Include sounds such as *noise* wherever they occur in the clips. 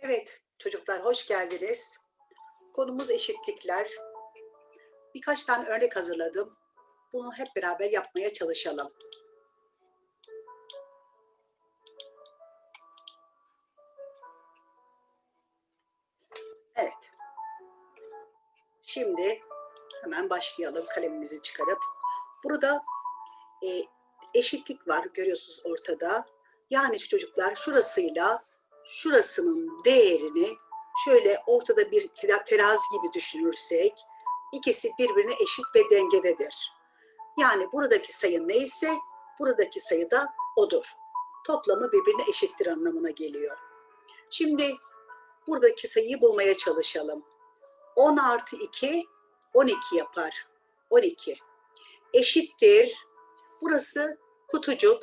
Evet çocuklar hoş geldiniz. Konumuz eşitlikler. Birkaç tane örnek hazırladım. Bunu hep beraber yapmaya çalışalım. Evet. Şimdi hemen başlayalım kalemimizi çıkarıp. Burada e, eşitlik var görüyorsunuz ortada. Yani çocuklar şurasıyla şurasının değerini şöyle ortada bir tera- terazi gibi düşünürsek ikisi birbirine eşit ve dengededir. Yani buradaki sayı neyse buradaki sayı da odur. Toplamı birbirine eşittir anlamına geliyor. Şimdi buradaki sayıyı bulmaya çalışalım. 10 artı 2 12 yapar. 12 eşittir. Burası kutucuk.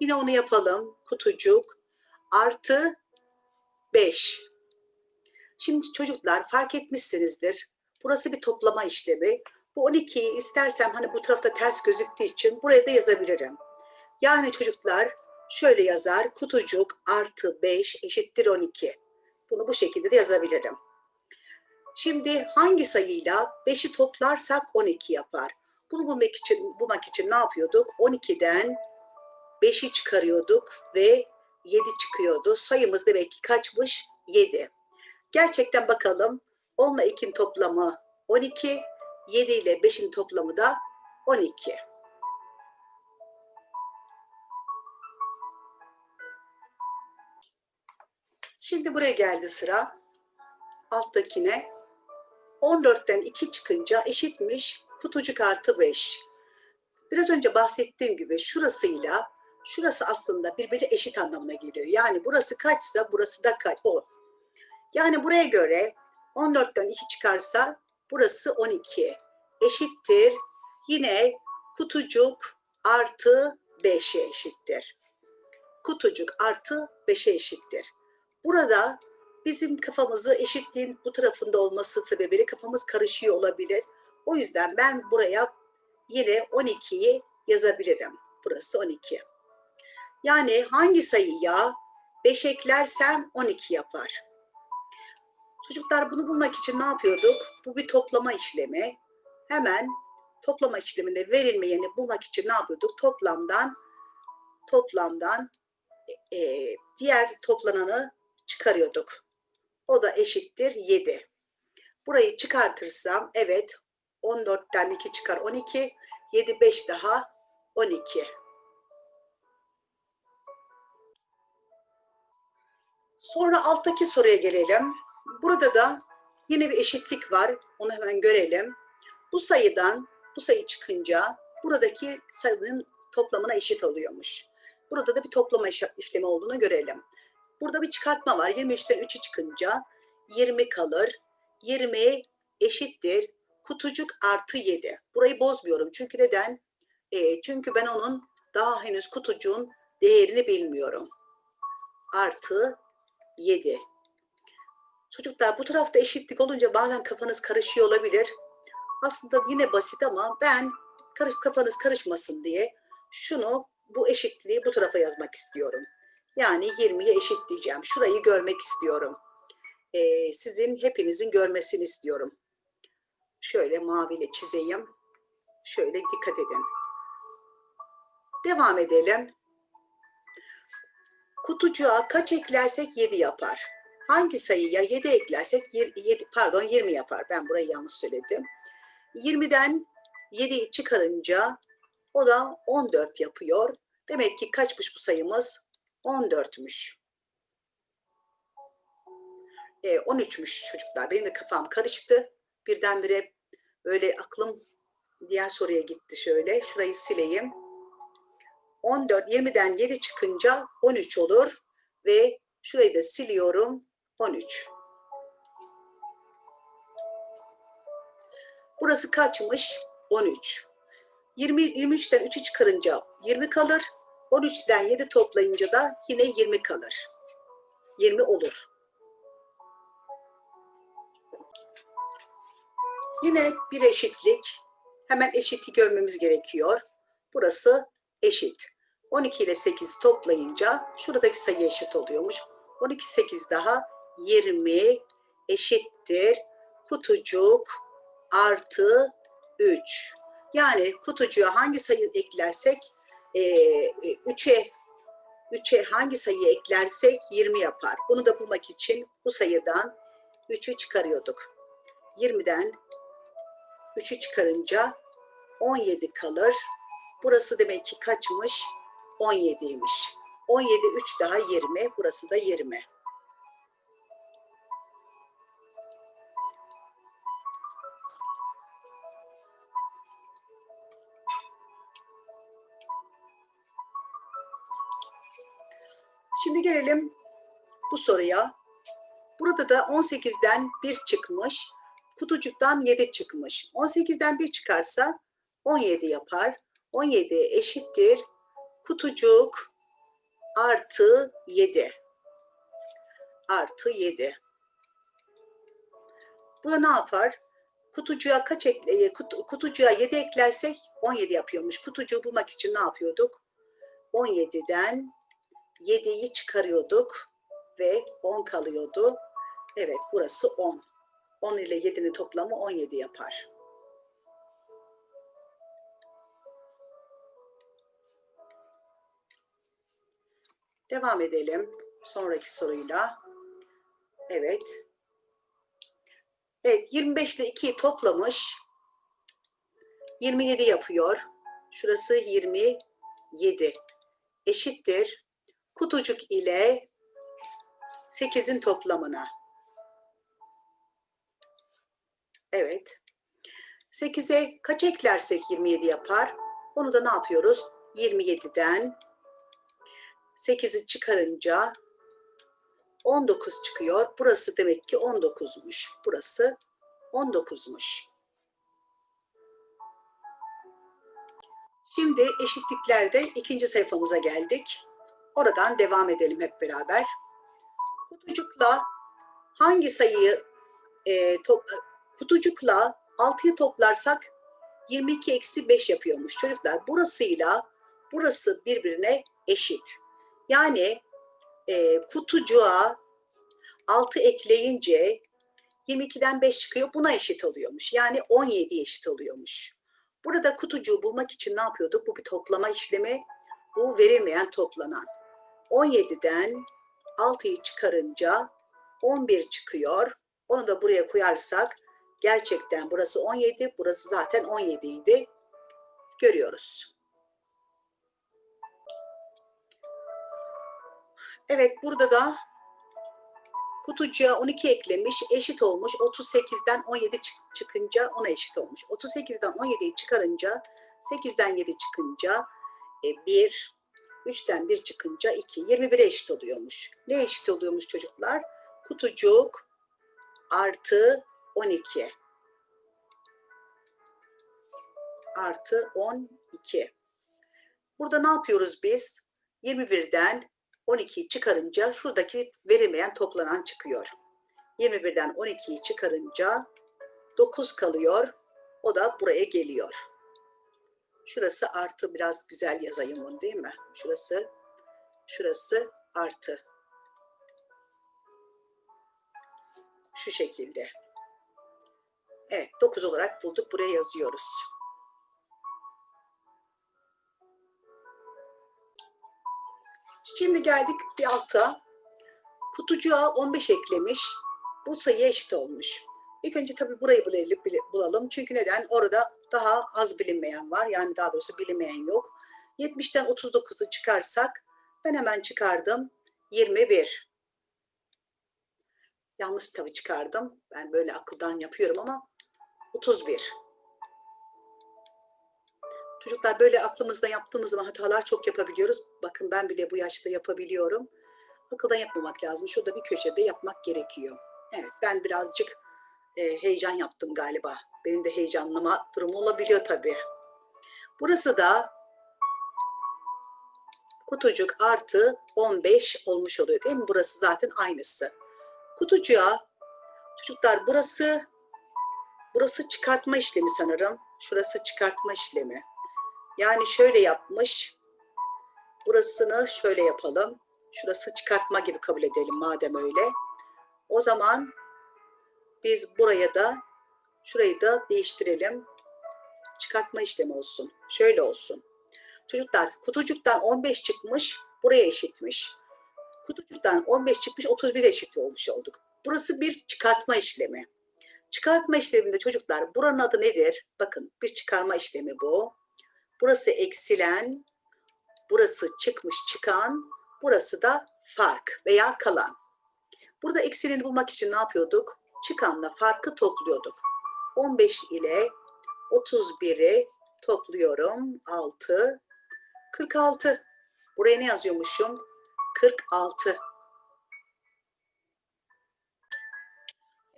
Yine onu yapalım. Kutucuk artı 5. Şimdi çocuklar fark etmişsinizdir. Burası bir toplama işlemi. Bu 12'yi istersem hani bu tarafta ters gözüktüğü için buraya da yazabilirim. Yani çocuklar şöyle yazar. Kutucuk artı 5 eşittir 12. Bunu bu şekilde de yazabilirim. Şimdi hangi sayıyla 5'i toplarsak 12 yapar. Bunu bulmak için bulmak için ne yapıyorduk? 12'den 5'i çıkarıyorduk ve 7 çıkıyordu. Sayımız demek ki kaçmış? 7. Gerçekten bakalım 10 ile 2'nin toplamı 12, 7 ile 5'in toplamı da 12. Şimdi buraya geldi sıra. Alttakine 14'ten 2 çıkınca eşitmiş kutucuk artı 5. Biraz önce bahsettiğim gibi şurasıyla şurası aslında birbiri eşit anlamına geliyor. Yani burası kaçsa burası da kaç o. Yani buraya göre 14'ten 2 çıkarsa burası 12 eşittir. Yine kutucuk artı 5'e eşittir. Kutucuk artı 5'e eşittir. Burada bizim kafamızı eşitliğin bu tarafında olması sebebiyle kafamız karışıyor olabilir. O yüzden ben buraya yine 12'yi yazabilirim. Burası 12. Yani hangi sayıya 5 eklersem 12 yapar. Çocuklar bunu bulmak için ne yapıyorduk? Bu bir toplama işlemi. Hemen toplama işleminde verilmeyeni bulmak için ne yapıyorduk? Toplamdan toplamdan e, e, diğer toplananı çıkarıyorduk. O da eşittir 7. Burayı çıkartırsam evet 14'ten 2 çıkar 12. 7 5 daha 12. Sonra alttaki soruya gelelim. Burada da yine bir eşitlik var. Onu hemen görelim. Bu sayıdan bu sayı çıkınca buradaki sayının toplamına eşit oluyormuş. Burada da bir toplama işlemi olduğunu görelim. Burada bir çıkartma var. 23'ten 3'ü çıkınca 20 kalır. 20 eşittir. Kutucuk artı 7. Burayı bozmuyorum. Çünkü neden? Ee, çünkü ben onun daha henüz kutucuğun değerini bilmiyorum. Artı 7. Çocuklar bu tarafta eşitlik olunca bazen kafanız karışıyor olabilir. Aslında yine basit ama ben karış, kafanız karışmasın diye şunu bu eşitliği bu tarafa yazmak istiyorum. Yani 20'ye eşitleyeceğim. Şurayı görmek istiyorum. Ee, sizin hepinizin görmesini istiyorum. Şöyle maviyle çizeyim. Şöyle dikkat edin. Devam edelim. Kutucuğa kaç eklersek 7 yapar. Hangi sayıya 7 eklersek 7 pardon 20 yapar. Ben burayı yanlış söyledim. 20'den 7'yi çıkarınca o da 14 yapıyor. Demek ki kaçmış bu sayımız? 14'müş. E, 13'müş çocuklar. Benim de kafam karıştı. Birdenbire böyle aklım diğer soruya gitti şöyle. Şurayı sileyim. 14, 20'den 7 çıkınca 13 olur. Ve şurayı da siliyorum. 13. Burası kaçmış? 13. 20, 23'ten 3'ü çıkarınca 20 kalır. 13'ten 7 toplayınca da yine 20 kalır. 20 olur. Yine bir eşitlik. Hemen eşiti görmemiz gerekiyor. Burası eşit. 12 ile 8 toplayınca şuradaki sayı eşit oluyormuş. 12 8 daha 20 eşittir kutucuk artı 3. Yani kutucuğa hangi sayı eklersek e, 3'e 3'e hangi sayıyı eklersek 20 yapar. Bunu da bulmak için bu sayıdan 3'ü çıkarıyorduk. 20'den 3'ü çıkarınca 17 kalır. Burası demek ki kaçmış? 17'ymiş. 17 3 daha 20. Burası da 20. Şimdi gelelim bu soruya. Burada da 18'den 1 çıkmış. Kutucuktan 7 çıkmış. 18'den 1 çıkarsa 17 yapar. 17 eşittir. Kutucuk artı 7. Artı 7. Bu da ne yapar? Kutucuğa kaç ekle, kutu, kutucuğa 7 eklersek 17 yapıyormuş. Kutucuğu bulmak için ne yapıyorduk? 17'den 7'yi çıkarıyorduk ve 10 kalıyordu. Evet burası 10. 10 ile 7'nin toplamı 17 yapar. Devam edelim sonraki soruyla. Evet. Evet 25 ile 2'yi toplamış. 27 yapıyor. Şurası 27 eşittir kutucuk ile 8'in toplamına. Evet. 8'e kaç eklersek 27 yapar? Onu da ne yapıyoruz? 27'den 8'i çıkarınca 19 çıkıyor. Burası demek ki 19'muş. Burası 19'muş. Şimdi eşitliklerde ikinci sayfamıza geldik. Oradan devam edelim hep beraber. Kutucukla hangi sayıyı e, top, kutucukla 6'yı toplarsak 22 eksi 5 yapıyormuş çocuklar. Burasıyla burası birbirine eşit. Yani e, kutucuğa 6 ekleyince 22'den 5 çıkıyor. Buna eşit oluyormuş. Yani 17 eşit oluyormuş. Burada kutucuğu bulmak için ne yapıyorduk? Bu bir toplama işlemi. Bu verilmeyen toplanan. 17'den 6'yı çıkarınca 11 çıkıyor. Onu da buraya koyarsak gerçekten burası 17, burası zaten 17 idi. Görüyoruz. Evet burada da kutucuğa 12 eklemiş, eşit olmuş. 38'den 17 çıkınca ona eşit olmuş. 38'den 17'yi çıkarınca 8'den 7 çıkınca 1, 3'ten 1 çıkınca 2. 21'e eşit oluyormuş. Ne eşit oluyormuş çocuklar? Kutucuk artı 12. Artı 12. Burada ne yapıyoruz biz? 21'den 12'yi çıkarınca şuradaki verilmeyen toplanan çıkıyor. 21'den 12'yi çıkarınca 9 kalıyor. O da buraya geliyor. Şurası artı biraz güzel yazayım bunu değil mi? Şurası şurası artı. Şu şekilde. Evet 9 olarak bulduk. Buraya yazıyoruz. Şimdi geldik bir alta. Kutucuğa 15 eklemiş. Bu sayı eşit olmuş. İlk önce tabii burayı bulalım. Çünkü neden? Orada daha az bilinmeyen var. Yani daha doğrusu bilinmeyen yok. 70'ten 39'u çıkarsak ben hemen çıkardım. 21. Yalnız tabii çıkardım. Ben böyle akıldan yapıyorum ama 31. Çocuklar böyle aklımızda yaptığımız zaman hatalar çok yapabiliyoruz. Bakın ben bile bu yaşta yapabiliyorum. Akıldan yapmamak lazım. Şurada bir köşede yapmak gerekiyor. Evet ben birazcık e, heyecan yaptım galiba. Benim de heyecanlama durumu olabiliyor tabii. Burası da kutucuk artı 15 olmuş oluyor değil mi? Burası zaten aynısı. Kutucuğa çocuklar burası burası çıkartma işlemi sanırım. Şurası çıkartma işlemi. Yani şöyle yapmış. Burasını şöyle yapalım. Şurası çıkartma gibi kabul edelim madem öyle. O zaman biz buraya da şurayı da değiştirelim. Çıkartma işlemi olsun. Şöyle olsun. Çocuklar kutucuktan 15 çıkmış, buraya eşitmiş. Kutucuktan 15 çıkmış, 31 eşit olmuş olduk. Burası bir çıkartma işlemi. Çıkartma işleminde çocuklar buranın adı nedir? Bakın bir çıkarma işlemi bu. Burası eksilen, burası çıkmış çıkan, burası da fark veya kalan. Burada eksileni bulmak için ne yapıyorduk? Çıkanla farkı topluyorduk. 15 ile 31'i topluyorum. 6, 46. Buraya ne yazıyormuşum? 46.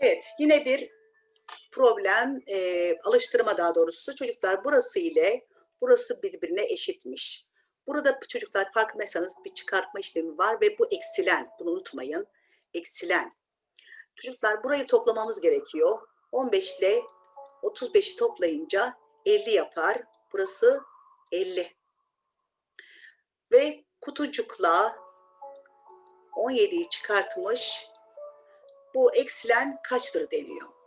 Evet, yine bir problem, e, alıştırma daha doğrusu. Çocuklar burası ile burası birbirine eşitmiş. Burada çocuklar farkındaysanız bir çıkartma işlemi var ve bu eksilen, bunu unutmayın. Eksilen. Çocuklar burayı toplamamız gerekiyor. 15 ile 35'i toplayınca 50 yapar. Burası 50. Ve kutucukla 17'yi çıkartmış. Bu eksilen kaçtır deniyor.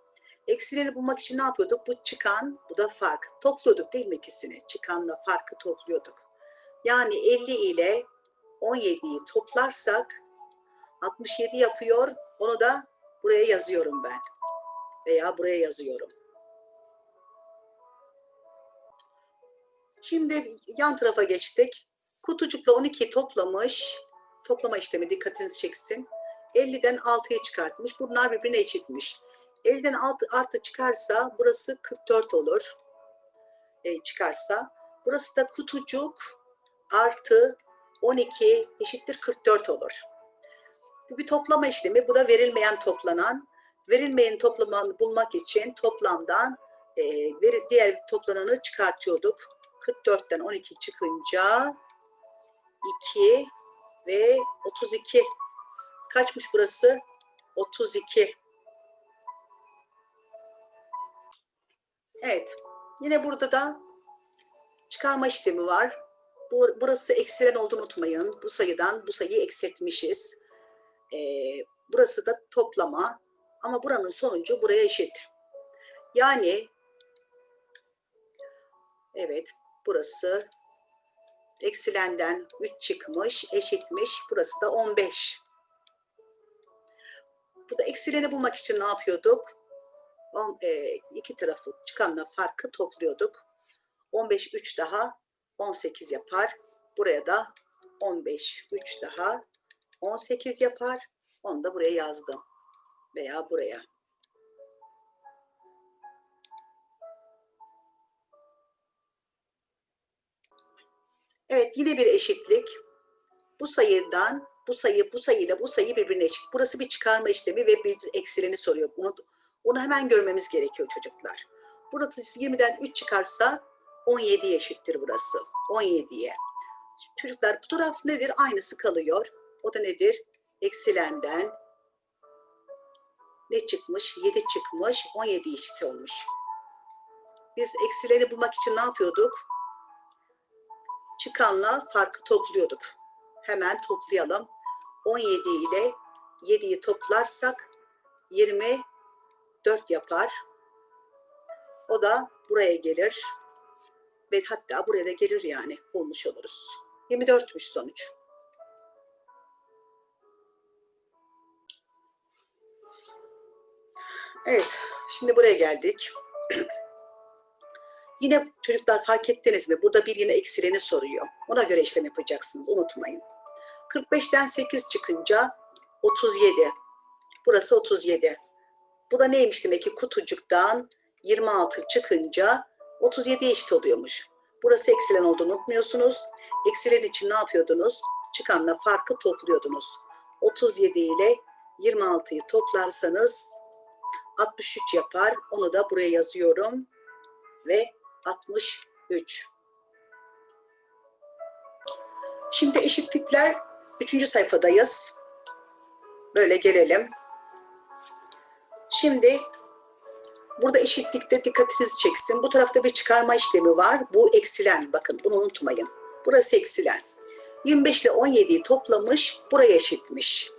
Eksileni bulmak için ne yapıyorduk? Bu çıkan, bu da fark. Topluyorduk değil mi ikisini? Çıkanla farkı topluyorduk. Yani 50 ile 17'yi toplarsak 67 yapıyor. Onu da buraya yazıyorum ben. Veya buraya yazıyorum. Şimdi yan tarafa geçtik. Kutucukla 12 toplamış. Toplama işlemi dikkatinizi çeksin. 50'den 6'yı çıkartmış. Bunlar birbirine eşitmiş. 50'den 6 artı çıkarsa burası 44 olur. E, çıkarsa. Burası da kutucuk artı 12 eşittir 44 olur. Bu bir toplama işlemi. Bu da verilmeyen toplanan. Verilmeyen toplamanı bulmak için toplamdan e, veri- diğer toplananı çıkartıyorduk. 44'ten 12 çıkınca 2 ve 32. Kaçmış burası? 32. Evet. Yine burada da çıkarma işlemi var. Bu, burası eksilen olduğunu unutmayın. Bu sayıdan bu sayıyı eksiltmişiz. Ee, burası da toplama. Ama buranın sonucu buraya eşit. Yani evet burası eksilenden 3 çıkmış, eşitmiş. Burası da 15. Bu da eksileni bulmak için ne yapıyorduk? On, e, iki tarafı çıkanla farkı topluyorduk. 15 3 daha 18 yapar. Buraya da 15 3 daha 18 yapar. Onu da buraya yazdım. Veya buraya. Evet yine bir eşitlik. Bu sayıdan bu sayı bu sayıyla bu sayı birbirine eşit. Burası bir çıkarma işlemi ve bir eksileni soruyor. Bunu, onu hemen görmemiz gerekiyor çocuklar. Burası 20'den 3 çıkarsa 17 eşittir burası. 17'ye. Çocuklar bu taraf nedir? Aynısı kalıyor. O da nedir? Eksilenden ne çıkmış? 7 çıkmış. 17 eşit olmuş. Biz eksileni bulmak için ne yapıyorduk? Çıkanla farkı topluyorduk. Hemen toplayalım. 17 ile 7'yi toplarsak 24 yapar. O da buraya gelir. Ve hatta buraya da gelir yani bulmuş oluruz. 24'müş sonuç. Evet, şimdi buraya geldik. *clears throat* Yine çocuklar fark ettiniz mi? Burada bir yine eksileni soruyor. Ona göre işlem yapacaksınız, unutmayın. 45'ten 8 çıkınca 37. Burası 37. Bu da neymiş demek ki kutucuktan 26 çıkınca 37 eşit oluyormuş. Burası eksilen olduğunu unutmuyorsunuz. Eksilen için ne yapıyordunuz? Çıkanla farkı topluyordunuz. 37 ile 26'yı toplarsanız 63 yapar. Onu da buraya yazıyorum. Ve 63. Şimdi eşitlikler 3. sayfadayız. Böyle gelelim. Şimdi burada eşitlikte dikkatinizi çeksin. Bu tarafta bir çıkarma işlemi var. Bu eksilen. Bakın bunu unutmayın. Burası eksilen. 25 ile 17'yi toplamış. Buraya eşitmiş.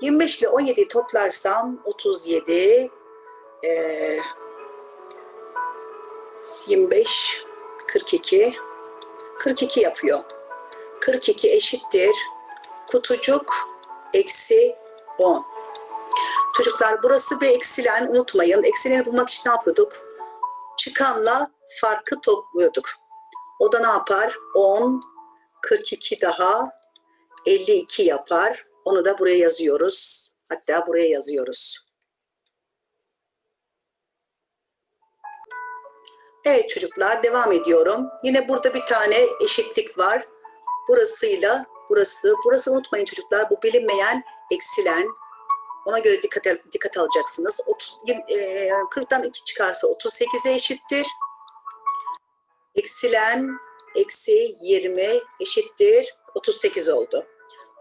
25 ile 17'yi toplarsam 37 eee 25 42 42 yapıyor. 42 eşittir kutucuk eksi 10. Çocuklar burası bir eksilen unutmayın. Eksileni bulmak için ne yapıyorduk? Çıkanla farkı topluyorduk. O da ne yapar? 10, 42 daha 52 yapar. Onu da buraya yazıyoruz. Hatta buraya yazıyoruz. Evet çocuklar devam ediyorum. Yine burada bir tane eşitlik var. Burasıyla burası. Burası unutmayın çocuklar bu bilinmeyen eksilen. Ona göre dikkat, dikkat alacaksınız. 30, e, 40'tan 2 çıkarsa 38'e eşittir. Eksilen eksi 20 eşittir 38 oldu.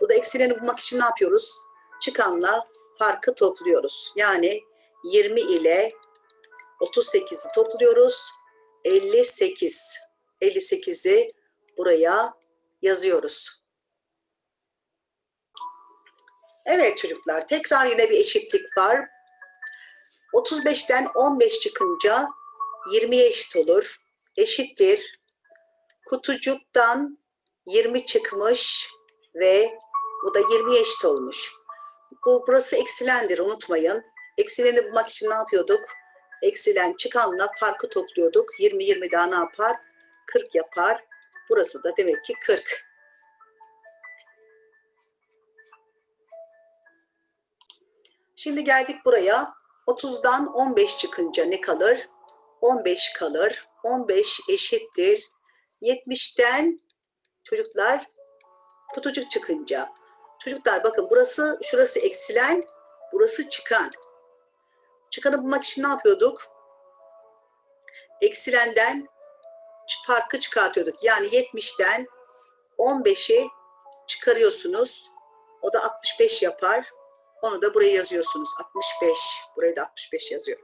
Bu da eksileni bulmak için ne yapıyoruz? Çıkanla farkı topluyoruz. Yani 20 ile 38'i topluyoruz. 58. 58'i buraya yazıyoruz. Evet çocuklar tekrar yine bir eşitlik var. 35'ten 15 çıkınca 20'ye eşit olur. Eşittir. Kutucuktan 20 çıkmış ve bu da 20'ye eşit olmuş. Bu burası eksilendir unutmayın. Eksileni bulmak için ne yapıyorduk? Eksilen çıkanla farkı topluyorduk. 20 20 daha ne yapar? 40 yapar. Burası da demek ki 40. Şimdi geldik buraya. 30'dan 15 çıkınca ne kalır? 15 kalır. 15 eşittir. 70'ten çocuklar kutucuk çıkınca. Çocuklar bakın burası şurası eksilen, burası çıkan. Çıkanı bulmak için ne yapıyorduk? Eksilenden farkı çıkartıyorduk. Yani 70'ten 15'i çıkarıyorsunuz. O da 65 yapar. Onu da buraya yazıyorsunuz. 65. Buraya da 65 yazıyor.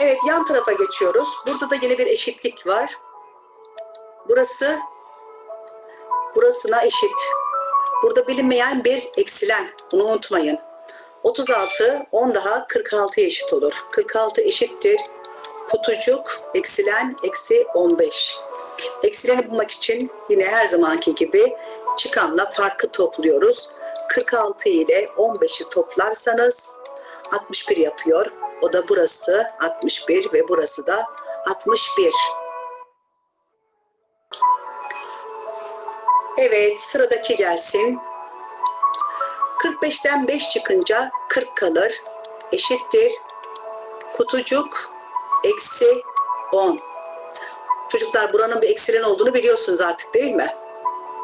Evet yan tarafa geçiyoruz. Burada da yine bir eşitlik var. Burası burasına eşit. Burada bilinmeyen bir eksilen. Bunu unutmayın. 36 10 daha 46'ya eşit olur. 46 eşittir. Kutucuk eksilen eksi 15. Eksileni bulmak için yine her zamanki gibi çıkanla farkı topluyoruz. 46 ile 15'i toplarsanız 61 yapıyor. O da burası 61 ve burası da 61. Evet sıradaki gelsin. 45'ten 5 çıkınca 40 kalır. Eşittir. Kutucuk eksi 10. Çocuklar buranın bir eksilen olduğunu biliyorsunuz artık değil mi?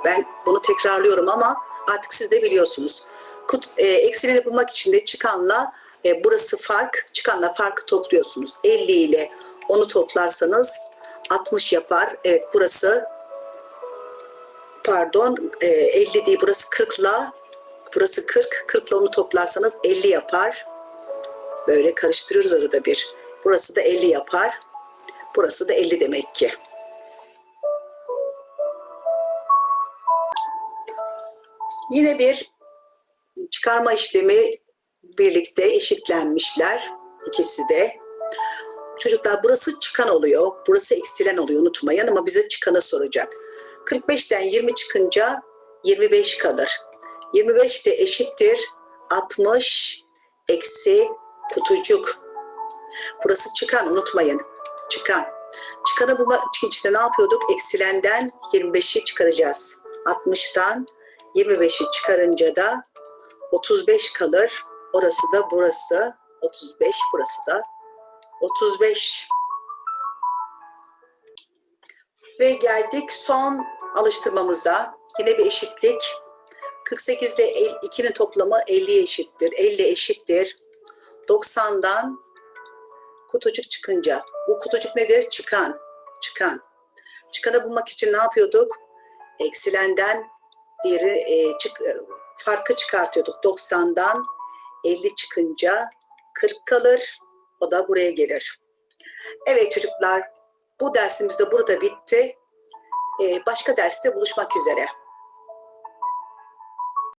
Ben bunu tekrarlıyorum ama artık siz de biliyorsunuz. Kut, e, eksileni bulmak için de çıkanla e, burası fark, çıkanla farkı topluyorsunuz. 50 ile onu toplarsanız 60 yapar. Evet burası pardon e, 50 değil burası 40 ile burası 40. 40 ile onu toplarsanız 50 yapar. Böyle karıştırıyoruz arada bir. Burası da 50 yapar. Burası da 50 demek ki. Yine bir çıkarma işlemi birlikte eşitlenmişler. ikisi de. Çocuklar burası çıkan oluyor. Burası eksilen oluyor unutmayın ama bize çıkanı soracak. 45'ten 20 çıkınca 25 kalır. 25 de eşittir 60 eksi kutucuk. Burası çıkan unutmayın. Çıkan. Çıkanı bulmak için işte ne yapıyorduk? Eksilenden 25'i çıkaracağız. 60'tan 25'i çıkarınca da 35 kalır. Orası da burası 35, burası da 35. Ve geldik son alıştırmamıza. Yine bir eşitlik. 48 ile 2'nin toplamı 50 eşittir. 50 eşittir. 90'dan kutucuk çıkınca. Bu kutucuk nedir? Çıkan. Çıkan. Çıkanı bulmak için ne yapıyorduk? Eksilenden diğeri e, çık, e, farkı çıkartıyorduk. 90'dan 50 çıkınca 40 kalır. O da buraya gelir. Evet çocuklar bu dersimiz de burada bitti. E, başka derste buluşmak üzere.